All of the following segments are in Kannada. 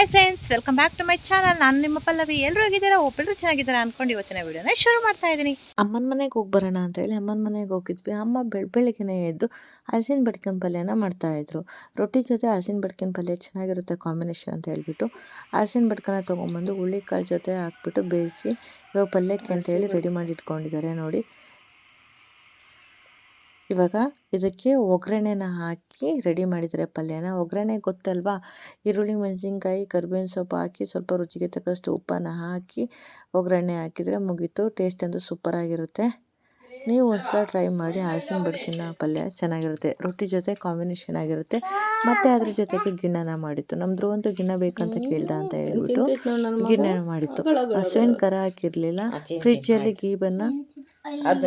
Hi friends welcome back to my channel ನಾನು ನಿಮ್ಮ ಪಲ್ಲವಿ. ಎಲ್ಲರೂ ಹೋಗಿದ್ದೀರಾ? ಒಬ್ಬರು ಚೆನ್ನಾಗಿದ್ದಾರೆ ಅನ್ಕೊಂಡು ಇವತ್ತಿನ ವಿಡಿಯೋನ ಶುರು ಮಾಡ್ತಾ ಇದ್ದೀನಿ. ಅಮ್ಮನ ಮನೆಗೆ ಹೋಗಿ ಬರೋಣ ಅಂತ ಹೇಳಿ ಅಮ್ಮನ ಮನೆಗೆ ಹೋಗಿದ್ವಿ. ಅಮ್ಮ ಬೆಳ್ ಬೆಳಗ್ಗೆನೇ ಎದ್ದು ಹಲಸಿನ ಬಡ್ಕಿನ ಪಲ್ಯನ ಮಾಡ್ತಾಯಿದ್ರು ರೊಟ್ಟಿ ಜೊತೆ ಹಲಸಿನ ಬಡ್ಕಿನ ಪಲ್ಯ ಚೆನ್ನಾಗಿರುತ್ತೆ ಕಾಂಬಿನೇಷನ್ ಅಂತ ಹೇಳ್ಬಿಟ್ಟು ಹಲಸಿನ ಬಡ್ಕನ ತೊಗೊಂಬಂದು ಹುಳ್ಳಿಕಾಳು ಜೊತೆ ಹಾಕ್ಬಿಟ್ಟು ಬೇಯಿಸಿ ಇವಾಗ ಪಲ್ಯಕ್ಕೆ ಅಂತ ಹೇಳಿ ರೆಡಿ ಮಾಡಿ ಇಟ್ಕೊಂಡಿದ್ದಾರೆ ನೋಡಿ. ಇವಾಗ ಇದಕ್ಕೆ ಒಗ್ಗರಣೆನ ಹಾಕಿ ರೆಡಿ ಮಾಡಿದರೆ ಪಲ್ಯನ. ಒಗ್ಗರಣೆ ಗೊತ್ತಲ್ವಾ? ಈರುಳ್ಳಿ, ಮೆಣಸಿನ್ಕಾಯಿ, ಕರ್ಬೇವಿನ ಸೊಪ್ಪು ಹಾಕಿ ಸ್ವಲ್ಪ ರುಚಿಗೆ ತಕ್ಕಷ್ಟು ಉಪ್ಪನ್ನು ಹಾಕಿ ಒಗ್ಗರಣೆ ಹಾಕಿದರೆ ಮುಗೀತು. ಟೇಸ್ಟ್ ಅಂತೂ ಸೂಪರಾಗಿರುತ್ತೆ ನೀವು ಒಂದ್ಸಲ ಟ್ರೈ ಮಾಡಿ ಹಲಸಿನ ಬಡ್ಕಿನ ಪಲ್ಯ ಚೆನ್ನಾಗಿರುತ್ತೆ. ರೊಟ್ಟಿ ಜೊತೆ ಕಾಂಬಿನೇಷನ್ ಆಗಿರುತ್ತೆ. ಮತ್ತು ಅದ್ರ ಜೊತೆಗೆ ಗಿಣ್ಣನ ಮಾಡಿತ್ತು. ನಮ್ಮ ಒಂದು ಗಿಣ್ಣ ಬೇಕಂತ ಕೇಳ್ದ ಅಂತ ಹೇಳ್ಬಿಟ್ಟು ಗಿಣ್ಣನ ಮಾಡಿತ್ತು. ಹಸುವಿನ ಕರ ಹಾಕಿರ್ಲಿಲ್ಲ. ಫ್ರಿಜ್ಜಲ್ಲಿ ಗೀಬನ್ನು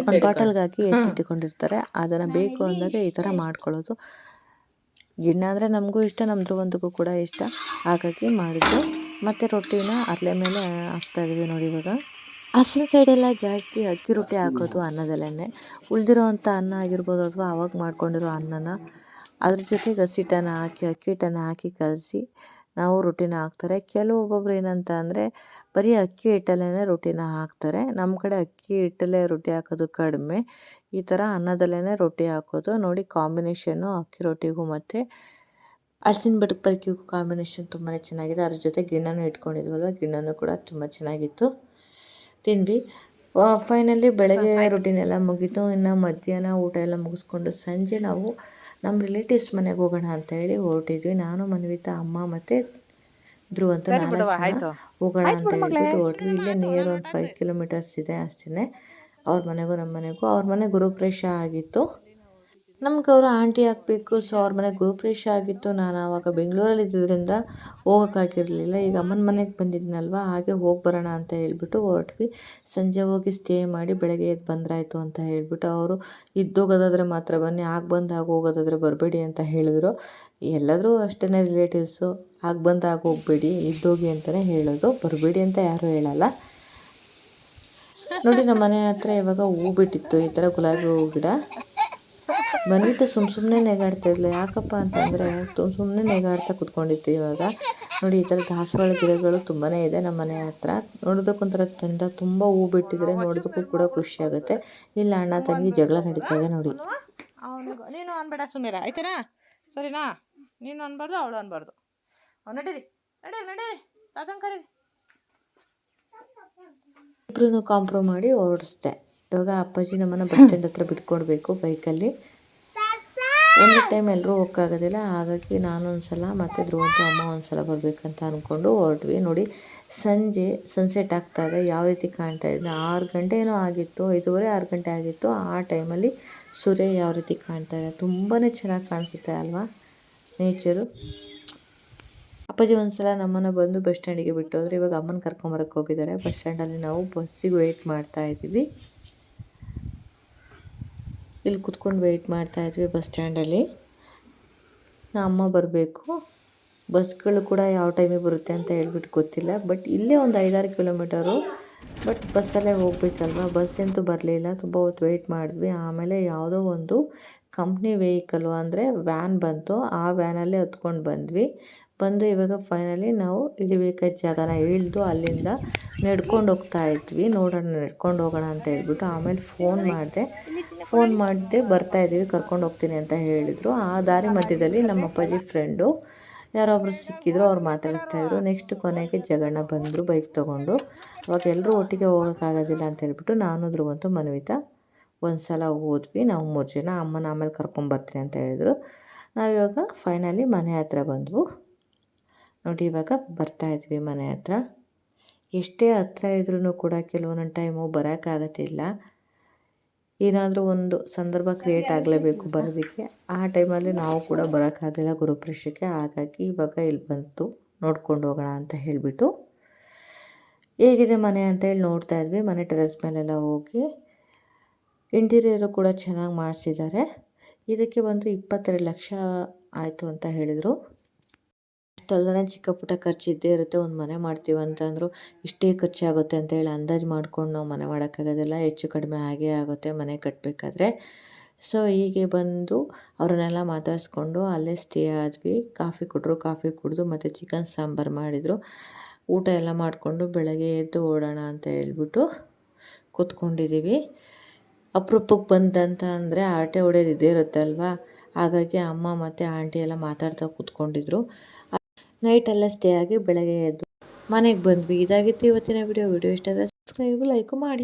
ಒಂದು ಬಾಟಲ್ಗೆ ಹಾಕಿ ಎತ್ತಿಟ್ಟುಕೊಂಡಿರ್ತಾರೆ. ಅದನ್ನು ಬೇಕು ಅಂದಾಗ ಈ ಥರ ಮಾಡ್ಕೊಳ್ಳೋದು. ಗಿಣ್ಣ ಅಂದರೆ ನಮಗೂ ಇಷ್ಟ ನಮ್ಮ ಧ್ರುವಂತಗೂ ಕೂಡ ಇಷ್ಟ. ಹಾಗಾಗಿ ಮಾಡಿದ್ದು. ಮತ್ತು ರೊಟ್ಟಿನ ಅರ್ಲೆ ಮೇಲೆ ಹಾಕ್ತಾ ಇದೀವಿ ನೋಡಿ ಇವಾಗ. ಹಸಿನ ಸೈಡೆಲ್ಲ ಜಾಸ್ತಿ ಅಕ್ಕಿ ರೊಟ್ಟಿ ಹಾಕೋದು ಅನ್ನದಲ್ಲೇ ಉಳಿದಿರೋ ಅಂಥ ಅನ್ನ ಆಗಿರ್ಬೋದು ಅಥವಾ ಅವಾಗ ಮಾಡ್ಕೊಂಡಿರೋ ಅನ್ನನ ಅದ್ರ ಜೊತೆಗೆ ಹಸಿಟ್ಟನ್ನು ಹಾಕಿ ಅಕ್ಕಿ ಹಿಟ್ಟನ್ನು ಹಾಕಿ ಕಲಸಿ ನಾವು ರೊಟ್ಟಿನ ಹಾಕ್ತಾರೆ. ಕೆಲವೊಬ್ಬೊಬ್ರು ಏನಂತ ಅಂದರೆ ಬರೀ ಅಕ್ಕಿ ಹಿಟ್ಟಲ್ಲೇ ರೊಟ್ಟಿನ ಹಾಕ್ತಾರೆ. ನಮ್ಮ ಕಡೆ ಅಕ್ಕಿ ಹಿಟ್ಟಲ್ಲೇ ರೊಟ್ಟಿ ಹಾಕೋದು ಕಡಿಮೆ. ಈ ಥರ ಅನ್ನದಲ್ಲೇ ರೊಟ್ಟಿ ಹಾಕೋದು. ನೋಡಿ ಕಾಂಬಿನೇಷನ್ನು ಅಕ್ಕಿ ರೊಟ್ಟಿಗೂ ಮತ್ತು ಅರ್ಸಿನ ಪಲ್ಕಿಗೂ ಕಾಂಬಿನೇಷನ್ ತುಂಬಾ ಚೆನ್ನಾಗಿದೆ. ಅದ್ರ ಜೊತೆ ಗಿಣ್ಣನೂ ಇಟ್ಕೊಂಡಿದ್ವಲ್ವ? ಗಿಣ್ಣನೂ ಕೂಡ ತುಂಬ ಚೆನ್ನಾಗಿತ್ತು. ತಿಂದ್ವಿ. ಫೈನಲಿ ಬೆಳಗ್ಗೆ ರೊಟ್ಟಿನೆಲ್ಲ ಮುಗೀತು. ಇನ್ನು ಮಧ್ಯಾಹ್ನ ಊಟ ಎಲ್ಲ ಮುಗಿಸ್ಕೊಂಡು ಸಂಜೆ ನಾವು ನಮ್ಮ ರಿಲೇಟಿವ್ಸ್ ಮನೆಗೆ ಹೋಗೋಣ ಅಂತ ಹೇಳಿ ಹೊರಟಿದ್ವಿ. ನಾನು ಮನವಿತ ಅಮ್ಮ ಮತ್ತು ಧ್ರುವ ಅಂತ ನಾಲ್ಕು ಜನ ಹೋಗೋಣ ಅಂತ ಹೇಳ್ಬಿಟ್ಟು ಹೊರಟ್ವಿ. ಇಲ್ಲೇ ನಿಯರ್ ಒಂದು ಫೈವ್ ಕಿಲೋಮೀಟರ್ಸ್ ಇದೆ ಅಷ್ಟೇ ಅವ್ರ ಮನೆಗೂ ನಮ್ಮ ಮನೆಗೂ. ಅವ್ರ ಮನೆ ಗುರುಪ್ರವೇಶ ಆಗಿತ್ತು. ನಮ್ಗೆ ಅವರು ಆಂಟಿ ಆಗಬೇಕು, ಸೊ ಅವ್ರ ಮನೆಗೆ ಗೃಹಪ್ರವೇಶ ಆಗಿತ್ತು. ನಾನು ಆವಾಗ ಬೆಂಗಳೂರಲ್ಲಿ ಇದ್ದಿದ್ದರಿಂದ ಹೋಗೋಕ್ಕಾಗಿರಲಿಲ್ಲ ಈಗ ಅಮ್ಮನ ಮನೆಗೆ ಬಂದಿದ್ನಲ್ವ, ಹಾಗೆ ಹೋಗಿ ಬರೋಣ ಅಂತ ಹೇಳ್ಬಿಟ್ಟು ಹೊರಟ್ವಿ. ಸಂಜೆ ಹೋಗಿ ಸ್ಟೇ ಮಾಡಿ ಬೆಳಗ್ಗೆ ಎದ್ದು ಬಂದ್ರಾಯಿತು ಅಂತ ಹೇಳ್ಬಿಟ್ಟು ಅವರು ಇದ್ದೋಗೋದಾದರೆ ಮಾತ್ರ ಬನ್ನಿ, ಆಗ ಬಂದು ಆಗ ಹೋಗೋದಾದ್ರೆ ಬರಬೇಡಿ ಅಂತ ಹೇಳಿದ್ರು. ಎಲ್ಲಾದರೂ ಅಷ್ಟೇ ರಿಲೇಟಿವ್ಸು ಆಗ ಬಂದು ಆಗ ಹೋಗಬೇಡಿ ಇದ್ದೋಗಿ ಅಂತಲೇ ಹೇಳೋದು. ಬರಬೇಡಿ ಅಂತ ಯಾರೂ ಹೇಳಲ್ಲ. ನೋಡಿ ನಮ್ಮ ಮನೆ ಹತ್ರ ಇವಾಗ ಹೂ ಬಿಟ್ಟಿತ್ತು, ಈ ಥರ ಗುಲಾಬಿ ಹೂ ಗಿಡ. ಬಂದ್ಬಿಟ್ಟು ಸುಮ್ಮ ಸುಮ್ಮನೆ ನೆಗಾಡ್ತಾ ಇದ್ಲು. ಯಾಕಪ್ಪ ಅಂತಂದರೆ ಸುಮ್ಮನೆ ನೆಗಾಡ್ತಾ ಕುತ್ಕೊಂಡಿತ್ತು ಇವಾಗ. ನೋಡಿ ಈ ಥರ ದಾಸವಾಳ ಗಿಡಗಳು ತುಂಬಾ ಇದೆ ನಮ್ಮ ಮನೆ ಹತ್ರ. ನೋಡೋದಕ್ಕೊಂಥರ ಚಂದ ತುಂಬ ಹೂ ಬಿಟ್ಟಿದ್ರೆ ನೋಡೋದಕ್ಕೂ ಕೂಡ ಖುಷಿ ಆಗುತ್ತೆ. ಇಲ್ಲ ಅಣ್ಣ ತಂಗಿ ಜಗಳ ನಡೀತಾ ಇದೆ ನೋಡಿ. ನೀನು ಅನ್ಬೇಡ ಸುಮೀರ ಆಯ್ತೇನಾ? ಸರಿನಾ? ನೀನು ಅನ್ಬಾರ್ದು ಅವಳು ಅನ್ಬಾರ್ದು. ನಡೀರಿ ನಡೀರಿ ನಡೀರಿ. ತಾತನ್ ಕರೀರಿ. ಇಬ್ರು ಕಾಂಪ್ರೋ ಮಾಡಿ ಓಡಿಸ್ದೆ. ಇವಾಗ ಅಪ್ಪಾಜಿ ನಮ್ಮನ್ನು ಬಸ್ ಸ್ಟ್ಯಾಂಡ್ ಹತ್ರ ಬಿಟ್ಕೊಡ್ಬೇಕು ಬೈಕಲ್ಲಿ. ಒಂದು ಟೈಮ್ ಎಲ್ಲರೂ ಹೋಗೋಕ್ಕಾಗೋದಿಲ್ಲ ಹಾಗಾಗಿ ನಾನು ಒಂದು ಸಲ ಮತ್ತು ಧ್ರುವಂತು ಅಮ್ಮ ಒಂದು ಸಲ ಬರಬೇಕಂತ ಅಂದ್ಕೊಂಡು ಹೊರಟ್ವಿ. ನೋಡಿ, ಸಂಜೆ ಸನ್ಸೆಟ್ ಆಗ್ತಾ ಇದೆ. ಯಾವ ರೀತಿ ಕಾಣ್ತಾ ಇದೆ? ಆರು ಗಂಟೆ ಏನೋ ಆಗಿತ್ತು, ಐದೂವರೆ, ಆರು ಗಂಟೆ ಆಗಿತ್ತು, ಆ ಟೈಮಲ್ಲಿ ಸೂರ್ಯ ಯಾವ ರೀತಿ ಕಾಣ್ತಾ ಇದೆ? ತುಂಬಾ ಚೆನ್ನಾಗಿ ಕಾಣಿಸುತ್ತೆ ಅಲ್ವಾ? ನೇಚರು ಅಪ್ಪಾಜಿ ಒಂದು ಸಲ ನಮ್ಮನ್ನು ಬಂದು ಬಸ್ ಸ್ಟ್ಯಾಂಡಿಗೆ ಬಿಟ್ಟು ಹೋದ್ರೆ. ಇವಾಗ ಅಮ್ಮನ ಕರ್ಕೊಂಬರಕ್ಕೆ ಹೋಗಿದ್ದಾರೆ. ಬಸ್ ಸ್ಟ್ಯಾಂಡಲ್ಲಿ ನಾವು ಬಸ್ಸಿಗೆ ವೆಯ್ಟ್ ಮಾಡ್ತಾ ಇದ್ದೀವಿ. ಇಲ್ಲಿ ಕುತ್ಕೊಂಡು ವೆಯ್ಟ್ ಮಾಡ್ತಾ ಇದ್ವಿ ಬಸ್ ಸ್ಟ್ಯಾಂಡಲ್ಲಿ ನಮ್ಮ ಅಮ್ಮ ಬರಬೇಕು. ಬಸ್ಗಳು ಕೂಡ ಯಾವ ಟೈಮಿಗೆ ಬರುತ್ತೆ ಅಂತ ಹೇಳ್ಬಿಟ್ಟು ಗೊತ್ತಿಲ್ಲ. ಬಟ್ ಇಲ್ಲೇ ಒಂದು ಐದಾರು ಕಿಲೋಮೀಟರು ಬಟ್ ಬಸ್ಸಲ್ಲೇ ಹೋಗ್ಬೇಕಲ್ವ? ಬಸ್ ಅಂತೂ ಬರಲಿಲ್ಲ. ತುಂಬ ಹೊತ್ತು ವೆಯ್ಟ್ ಮಾಡಿದ್ವಿ. ಆಮೇಲೆ ಯಾವುದೋ ಒಂದು ಕಂಪ್ನಿ ವೆಹಿಕಲ್ಲು ಅಂದರೆ ವ್ಯಾನ್ ಬಂತು. ಆ ವ್ಯಾನಲ್ಲೇ ಹತ್ಕೊಂಡು ಬಂದ್ವಿ. ಬಂದು ಇವಾಗ ಫೈನಲಿ ನಾವು ಇಳಿಬೇಕಾದ ಜಾಗನ ಇಳಿದು ಅಲ್ಲಿಂದ ನಡ್ಕೊಂಡು ಹೋಗ್ತಾ ಇದ್ವಿ. ನೋಡೋಣ, ನಡ್ಕೊಂಡು ಹೋಗೋಣ ಅಂತ ಹೇಳ್ಬಿಟ್ಟು ಆಮೇಲೆ ಫೋನ್ ಮಾಡಿದೆ. ಫೋನ್ ಮಾಡಿದೆ ಬರ್ತಾ ಇದ್ದೀವಿ, ಕರ್ಕೊಂಡು ಹೋಗ್ತೀನಿ ಅಂತ ಹೇಳಿದರು. ಆ ದಾರಿ ಮಧ್ಯದಲ್ಲಿ ನಮ್ಮ ಅಪ್ಪಾಜಿ ಫ್ರೆಂಡು ಯಾರೊಬ್ರು ಸಿಕ್ಕಿದ್ರು ಅವ್ರು ಮಾತಾಡಿಸ್ತಾ ಇದ್ರು. ನೆಕ್ಸ್ಟ್ ಕೊನೆಗೆ ಜಗಣ್ಣ ಬಂದರು ಬೈಕ್ ತೊಗೊಂಡು. ಅವಾಗ ಎಲ್ಲರೂ ಒಟ್ಟಿಗೆ ಹೋಗೋಕ್ಕಾಗೋದಿಲ್ಲ ಅಂತ ಹೇಳ್ಬಿಟ್ಟು ನಾನು, ಧ್ರುವಂತು, ಮನವಿತ ಒಂದು ಸಲ ಹೋದ್ವಿ. ನಾವು ಮೂರು ಜನ ಅಮ್ಮನ ಆಮೇಲೆ ಕರ್ಕೊಂಬರ್ತೀನಿ ಅಂತ ಹೇಳಿದ್ರು. ನಾವಿವಾಗ ಫೈನಲಿ ಮನೆ ಹತ್ರ ಬಂದವು. ನೋಡಿ, ಇವಾಗ ಬರ್ತಾ ಇದ್ವಿ ಮನೆ ಹತ್ರ. ಎಷ್ಟೇ ಹತ್ರ ಇದ್ರೂ ಕೂಡ ಕೆಲವೊಂದೊಂದು ಟೈಮು ಬರೋಕ್ಕಾಗತ್ತಿಲ್ಲ ಏನಾದರೂ ಒಂದು ಸಂದರ್ಭ ಕ್ರಿಯೇಟ್ ಆಗಲೇಬೇಕು ಬರೋದಕ್ಕೆ. ಆ ಟೈಮಲ್ಲಿ ನಾವು ಕೂಡ ಬರೋಕ್ಕಾಗಲಿಲ್ಲ ಗುರುಪ್ರವೇಶಕ್ಕೆ. ಹಾಗಾಗಿ ಇವಾಗ ಇಲ್ಲಿ ಬಂತು ನೋಡ್ಕೊಂಡು ಹೋಗೋಣ ಅಂತ ಹೇಳಿಬಿಟ್ಟು ಹೇಗಿದೆ ಮನೆ ಅಂತ ಹೇಳಿ ನೋಡ್ತಾ ಇದ್ವಿ. ಮನೆ ಟೆರೆಸ್ ಮೇಲೆಲ್ಲ ಹೋಗಿ ಇಂಟೀರಿಯರು ಕೂಡ ಚೆನ್ನಾಗಿ ಮಾಡಿಸಿದ್ದಾರೆ. ಇದಕ್ಕೆ ಬಂದು ಇಪ್ಪತ್ತೆರಡು ಲಕ್ಷ ಆಯಿತು ಅಂತ ಹೇಳಿದರು. ಅಷ್ಟಲ್ಲದೆ ಚಿಕ್ಕ ಪುಟ್ಟ ಖರ್ಚು ಇದ್ದೇ ಇರುತ್ತೆ, ಒಂದು ಮನೆ ಮಾಡ್ತೀವಿ ಅಂತಂದ್ರು ಇಷ್ಟೇ ಖರ್ಚಾಗುತ್ತೆ ಅಂತ ಹೇಳಿ ಅಂದಾಜು ಮಾಡ್ಕೊಂಡು ನಾವು ಮನೆ ಮಾಡೋಕ್ಕಾಗೋದಿಲ್ಲ, ಹೆಚ್ಚು ಕಡಿಮೆ ಆಗೇ ಆಗುತ್ತೆ ಮನೆ ಕಟ್ಟಬೇಕಾದ್ರೆ ಸೊ ಹೀಗೆ ಬಂದು ಅವ್ರನ್ನೆಲ್ಲ ಮಾತಾಡಿಸ್ಕೊಂಡು ಅಲ್ಲೇ ಸ್ಟೇ ಆದ್ವಿ. ಕಾಫಿ ಕೊಟ್ಟರು ಕಾಫಿ ಕುಡಿದು ಮತ್ತು ಚಿಕನ್ ಸಾಂಬಾರು ಮಾಡಿದರು. ಊಟ ಎಲ್ಲ ಮಾಡಿಕೊಂಡು ಬೆಳಗ್ಗೆ ಎದ್ದು ಓಡೋಣ ಅಂತ ಹೇಳ್ಬಿಟ್ಟು ಕೂತ್ಕೊಂಡಿದ್ದೀವಿ ಅಪರೂಪಕ್ಕೆ ಬಂದಂತ ಅಂದರೆ ಆರಟೆ ಹೊಡೆಯೋದು ಇದ್ದೇ ಇರುತ್ತೆ ಅಲ್ವಾ ಹಾಗಾಗಿ ಅಮ್ಮ ಮತ್ತು ಆಂಟಿ ಎಲ್ಲ ಮಾತಾಡ್ತಾ ಕೂತ್ಕೊಂಡಿದ್ರು. ನೈಟೆಲ್ಲ ಸ್ಟೇ ಆಗಿ ಬೆಳಗ್ಗೆ ಎದ್ದು ಮನೆಗೆ ಬಂದ್ವಿ. ಇದಾಗಿತ್ತು ಇವತ್ತಿನ ವಿಡಿಯೋ ವಿಡಿಯೋ ಇಷ್ಟ ಆದರೆ ಸಬ್ಸ್ಕ್ರೈಬ್ ಲೈಕು ಮಾಡಿ.